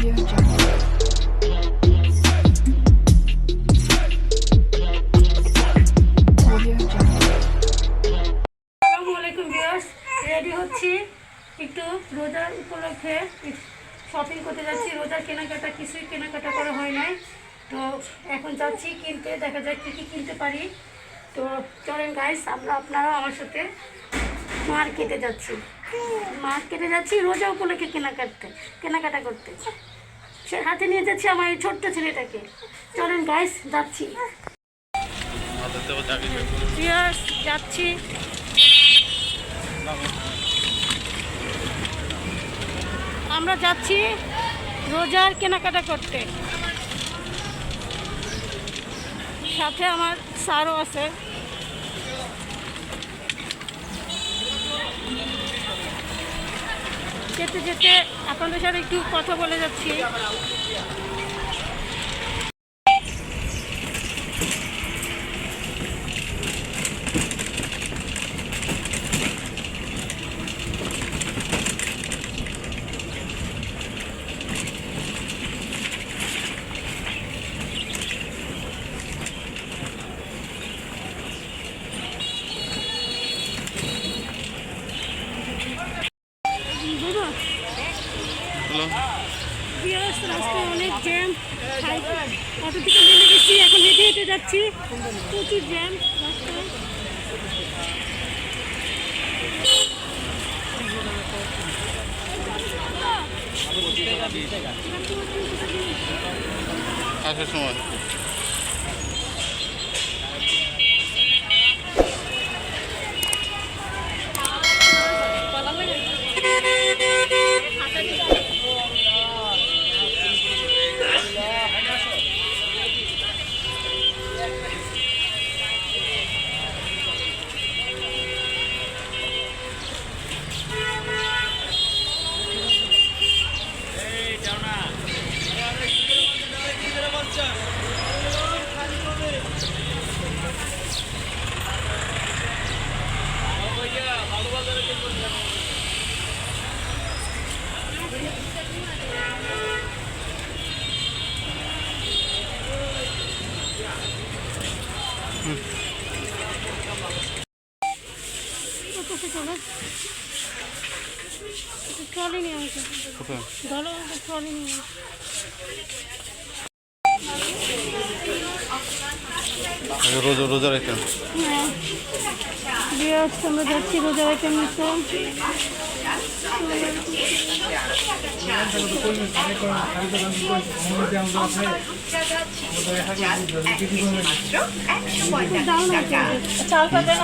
Ready হচ্ছি একটু রোজার উপলক্ষে শপিং করতে যাচ্ছি। রোজার কেনাকাটা কিছুই কেনাকাটা করা হয় নাই। তো এখন যাচ্ছি কিনতে, দেখা যাক কী কী কিনতে পারি। তো চলেন গাইস আমরা আপনারাও আমার সাথে মার্কেটে যাচ্ছি। মার্কেটে যাচ্ছি রোজা উপলক্ষে কেনাকাটতে, কেনাকাটা করতে। সে হাতে নিয়ে যাচ্ছি আমার এই ছোট্ট ছেলেটাকে। চলেন গাইস যাচ্ছি। যাচ্ছি। আমরা যাচ্ছি রোজার কেনাকাটা করতে। সাথে আমার স্যারও আছে। যেতে যেতে আপনাদের সাথে একটু কথা বলে যাচ্ছি বুঝলো বিয়াস রাস্তায় অনেক জ্যাম অটো থেকে নেমে গেছি এখন হেঁটে হেঁটে যাচ্ছি। প্রচুর জ্যাম সময়। রোজা রোজা রেখে হ্যাঁ। বিয়াস আমরা যাচ্ছি রোজা আইটেম নিতে দাও না চাল পাতা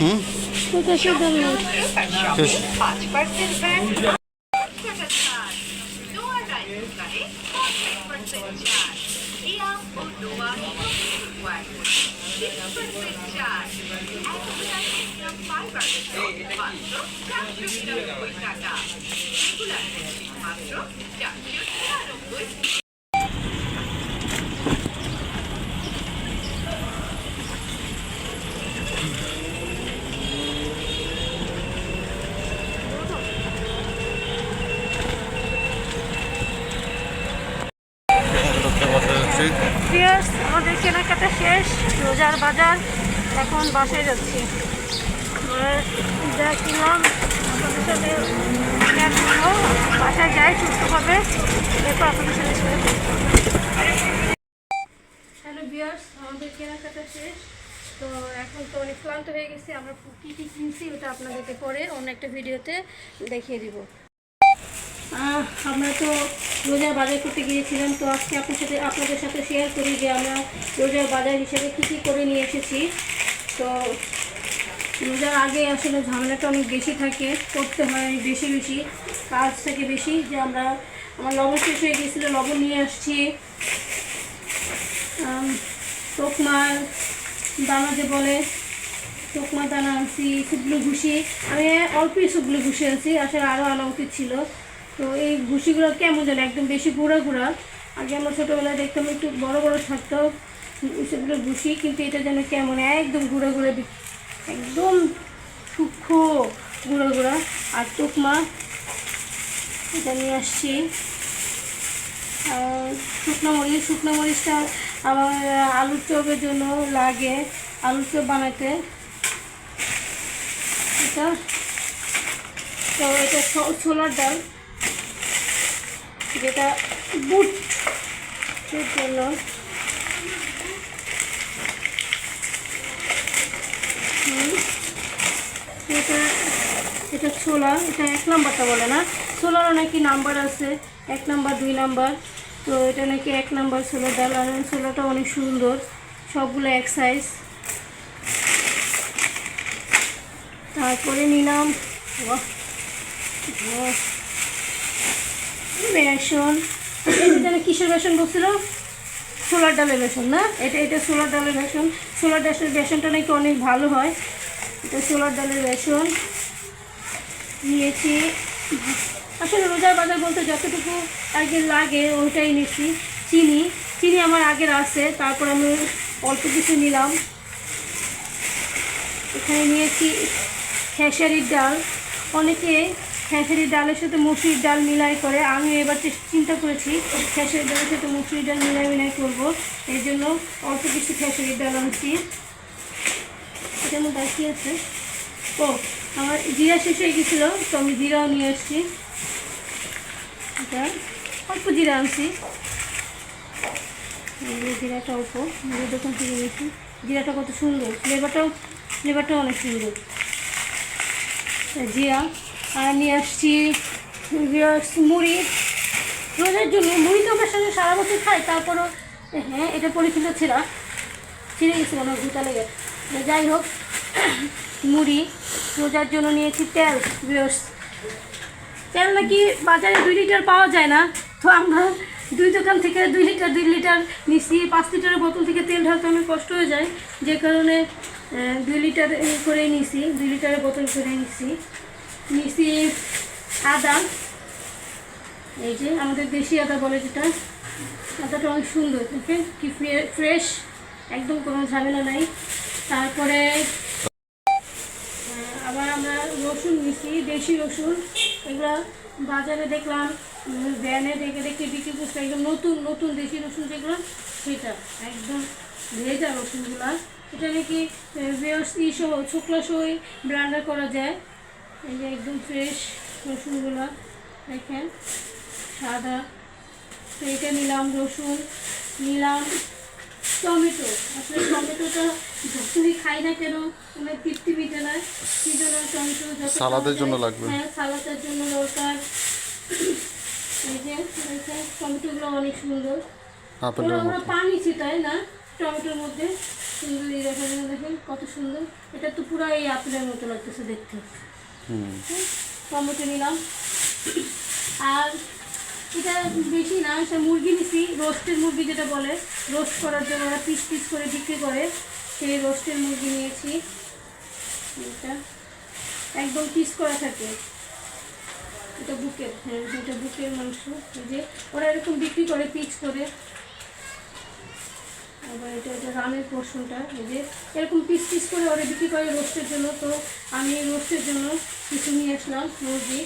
হুম পাঁচ পার্সেন্ট আমাদের কেনাকাটা শেষ রোজার বাজার এখন বাসায় যাচ্ছি। যা কিনলাম share বাসায় যাই আপনাদের সাথে হ্যালো বিয়ার্স আমাদের কেনাকাটা শেষ। তো এখন তো অনেক ক্লান্ত হয়ে গেছি, আমরা কী কী কিনছি ওটা আপনাদেরকে পরে অন্য একটা ভিডিওতে দেখিয়ে দিব। আমরা তো রোজার বাজার করতে গিয়েছিলাম, তো আজকে আপনার সাথে আপনাদের সাথে শেয়ার করি যে আমরা রোজার বাজার হিসেবে কী কী করে নিয়ে এসেছি। তো রোজার আগে আসলে ঝামেলাটা অনেক বেশি থাকে করতে হয় বেশি বেশি। কাজ থেকে বেশি যে আমরা আমার লবণ শেষ হয়ে গিয়েছিল লবণ নিয়ে আসছি। আম, তোকমার দানা যে বলে তোকমা দানা আনছি শুকনো ভুসি। আমি অল্পই শুকনো ভুসি আনছি আসলে আরও আনা উচিত ছিল। তো এই ভুসিগুলো কেমন যেন একদম বেশি গুঁড়া গুঁড়া। আগে আমরা ছোটোবেলায় দেখতাম একটু বড় বড় থাকতো সেগুলো ভুসি কিন্তু এটা যেন কেমন একদম গুঁড়া বি- একদম সূক্ষ্ম গুঁড়া গুঁড়া। আর তোকমা এটা নিয়ে আসছি। শুকনো মরিচ, শুকনো মরিচটা আমার আলুর চপের জন্য লাগে, আলুর চপ বানাতে। এটা, তো এটা ছোলার ডাল, যেটা বুট জন্য। এটা এটা ছোলা, এটা এক নাম্বারটা বলে না? ছোলারও নাকি নাম্বার আছে, এক নাম্বার, দুই নাম্বার। তো এটা নাকি এক নাম্বার ছোলার ডাল আর ছোলাটা অনেক সুন্দর। সবগুলো এক সাইজ তারপরে নিলাম বেসন। এটা কিসের বেসন বলছিল? ছোলার ডালের বেসন, না? এটা এটা ছোলার ডালের বেসন। ছোলার ডালের বেসনটা নাকি অনেক ভালো হয়। এটা ছোলার ডালের বেসন। নিয়েছি। আসলে রোজার বাজার বলতে যতটুকু আগে লাগে, ওইটাই নিয়েছি চিনি চিনি আমার আগের আছে, তারপর আমি অল্প কিছু নিলাম। এখানে নিয়েছি খেসারির ডাল। অনেকে খেসারির ডালের সাথে মুসুরির ডাল মিলাই করে আমি এবার চিন্তা করেছি খেসারির ডালের সাথে মুসুরির ডাল মিলাই মিলাই করব। এই জন্য অল্প কিছু খেসারির ডাল আনছি। এটার মধ্যে কি আছে। ও, আমার জিরা শেষ হয়ে গেছিল, তো আমি জিরাও নিয়ে আসছি। এটা, অল্প জিরা আনছি। জিরাটা অল্প দোকান থেকে নিয়েছি জিরাটা কত সুন্দর ফ্লেভারটাও ফ্লেভারটাও অনেক সুন্দর। জিরা আর নিয়ে আসছি মুড়ি। রোজার জন্য মুড়ি তো আমার সঙ্গে সারা বছর খাই তারপরও হ্যাঁ এটা পরিচিত ছিল ছিঁড়ে গেছে মনে হয় জুতা লেগে। যাই হোক, মুড়ি, রোজার জন্য নিয়েছি তেল, বিয়স। তেল নাকি বাজারে দুই লিটার পাওয়া যায় না, তো আমরা দুই দোকান থেকে দুই লিটার দুই লিটার নিচ্ছি, পাঁচ লিটারের বোতল থেকে তেল ঢালতে অনেক কষ্ট হয়ে যায়। যে কারণে দুই লিটার করে নিছি দুই লিটারের বোতল করে নিছি নিছি আদা, এই যে আমাদের দেশি আদা বলে যেটা, আদাটা অনেক সুন্দর দেখেন কি ফ্রেশ, একদম কোনো ঝামেলা নাই। তারপরে আবার আমরা রসুন নিছি, দেশি রসুন, এগুলো বাজারে দেখলাম ভ্যানে দেখে দেখে বিক্রি করছে, একদম নতুন নতুন দেশি রসুন যেগুলো, সেটা, একদম ভেজা রসুনগুলো। এটা নাকি ই সহ শুকলা সহ ব্লান্ডার করা যায়। এই যে একদম ফ্রেশ রসুনগুলো দেখেন সাদা। তো এটা নিলাম রসুন নিলাম টমেটো। আসলে টমেটোটা যখনই খাই না কেন মানে তৃপ্তি মিটে না সেই জন্য টমেটো সালাদের জন্য লাগবে। হ্যাঁ সালাদের জন্য দরকার। এই যে দেখেন টমেটোগুলো অনেক সুন্দর। ওরা পানি ছিটায় না টমেটোর মধ্যে। সুন্দর এই দেখেন কত সুন্দর। এটা তো পুরো এই আপেলের মতো লাগতেছে দেখতে। টমেটো নিলাম। আর এটা বেশি না, এটা মুরগি নিছি, রোস্টের মুরগি যেটা বলে, রোস্ট করার জন্য ওরা পিস পিস করে বিক্রি করে, সেই রোস্টের মুরগি নিয়েছি। এটা একদম পিস করা থাকে। এটা বুকের হ্যাঁ এটা বুকের মাংস যে ওরা এরকম বিক্রি করে পিস করে। আবার এটা এটা রানের পোর্শনটা এই যে এরকম পিস পিস করে ওরা বিক্রি করে রোস্টের জন্য। তো আমি রোস্টের জন্য কিছু নিয়ে আসলাম মুরগি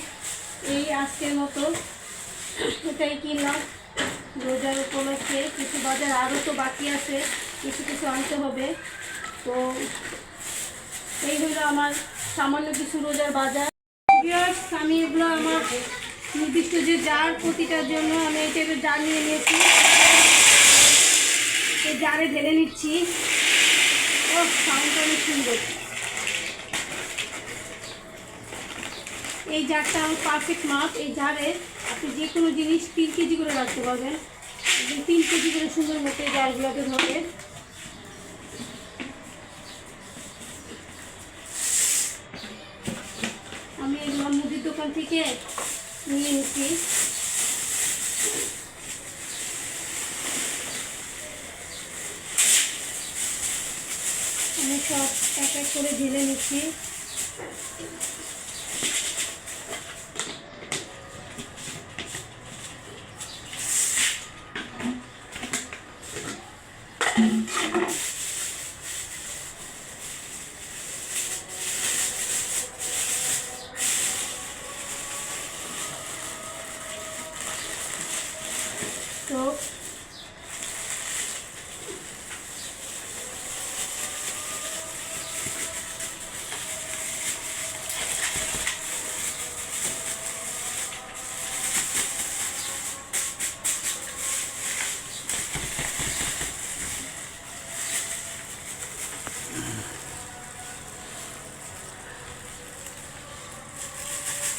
এই আজকের মতো এটাই কিনলাম। রোজার উপলক্ষে কিছু বাজার আরও তো বাকি আছে, কিছু কিছু আনতে হবে। তো এই হলো আমার সামান্য কিছু রোজার বাজার। আমি এগুলো আমার নির্দিষ্ট যে জার প্রতিটার জন্য আমি এই টাইপের জার নিয়ে নিয়েছি। জারে ঢেলে নিচ্ছি। ও সাউন্ডটা অনেক সুন্দর। এই জারটা আমার পারফেক্ট মাপ এই জারে আপনি যে কোনো জিনিস তিন কেজি করে রাখতে পারবেন। তিন কেজি করে সুন্দর মতো এই জারগুলোকে ধরে। আমি এগুলো মুদির দোকান থেকে নিয়ে নিচ্ছি আমি সব এক করে ঢেলে নিচ্ছি।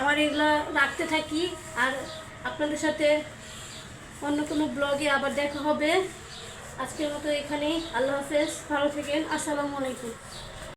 আমার এগুলা রাখতে থাকি আর আপনাদের সাথে অন্য কোনো ব্লগে আবার দেখা হবে। আজকের মতো এখানেই। আল্লাহ হাফেজ। ভালো থাকেন। আসসালামু আলাইকুম।